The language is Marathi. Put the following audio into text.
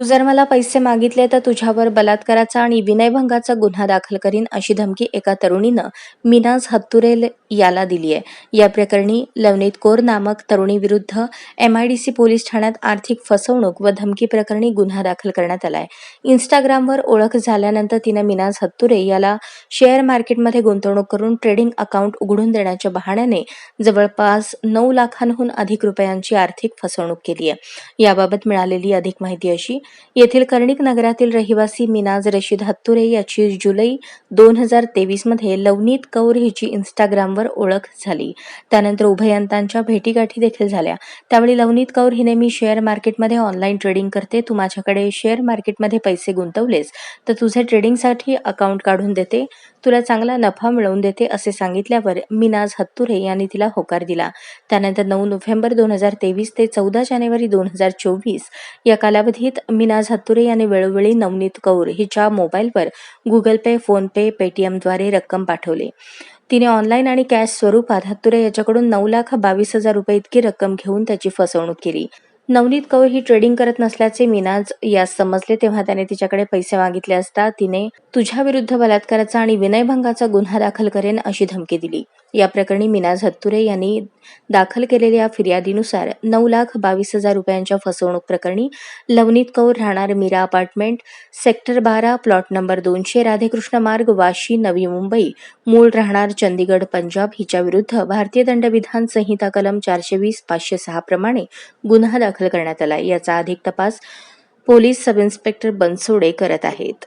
तू जर मला पैसे मागितले तर तुझ्यावर बलात्काराचा आणि विनयभंगाचा गुन्हा दाखल करीन अशी धमकी एका तरुणीनं मिनाज हत्तुरेल याला दिली आहे. या प्रकरणी लवनीत कोर नामक तरुणीविरुद्ध एमआयडीसी पोलीस ठाण्यात आर्थिक फसवणूक व धमकी प्रकरणी गुन्हा दाखल करण्यात आलाय इंस्टाग्रामवर ओळख झाल्यानंतर तिनं मिनाज हत्तुरे याला शेअर मार्केटमध्ये गुंतवणूक करून ट्रेडिंग अकाउंट उघडून देण्याच्या बहाण्याने जवळपास नऊ लाखांहून अधिक रुपयांची आर्थिक फसवणूक केली आहे. याबाबत मिळालेली अधिक माहिती अशी येथील कर्णिक नगरातील रहिवासी मिनाज रशीद हत्तुरे याची जुलै दोन हजार तेवीसमध्ये लवनीत कौर हिची इंस्टाग्रामवर ओळख झाली. त्यानंतर उभयंतांच्या भेटीगाठी देखील झाल्या. त्यावेळी लवनीत कौर हिने मी शेअर मार्केटमध्ये ऑनलाईन ट्रेडिंग करते. तू माझ्याकडे शेअर मार्केटमध्ये पैसे गुंतवलेस तर तुझे ट्रेडिंगसाठी अकाउंट काढून देते. तुला चांगला नफा मिळवून देते असे सांगितल्यावर मिनाज हत्तुरे यांनी तिला होकार दिला. त्यानंतर नऊ नोव्हेंबर दोन हजार तेवीस ते चौदा जानेवारी दोन हजार चोवीस या कालावधीत मीना झातुरे यांनी वेळोवेळी नवनीत कौर हिच्या मोबाईलवर गुगल पे फोन पे पेटीएमद्वारे रक्कम पाठवली. तिने ऑनलाईन आणि कॅश स्वरूपात हत्तुरे याच्याकडून नऊ लाख बावीस हजार रुपये इतकी रक्कम घेऊन त्याची फसवणूक केली. नवनीत कौर ही ट्रेडिंग करत नसल्याचे मिनाज यास समजले तेव्हा त्याने तिच्याकडे पैसे मागितले असता तिने तुझ्या विरुद्ध बलात्काराचा आणि विनयभंगाचा गुन्हा दाखल करेन अशी धमकी दिली. या प्रकरणी मिनाज हत्तुरे यांनी दाखल केलेल्या फिर्यादीनुसार नऊ लाख बावीस हजार रुपयांच्या फसवणूक प्रकरणी लवनीत कौर राहणार मीरा अपार्टमेंट सेक्टर बारा प्लॉट नंबर दोनशे राधेकृष्ण मार्ग वाशी नवी मुंबई. मूळ राहणार चंदीगड पंजाब. हिच्या विरुद्ध भारतीय दंडविधान संहिता कलम चारशे वीस पाचशे सहा प्रमाणे गुन्हा दाखल दाखल करण्यात आला. याचा अधिक तपास पोलीस सब इन्स्पेक्टर बनसोडे करत आहेत.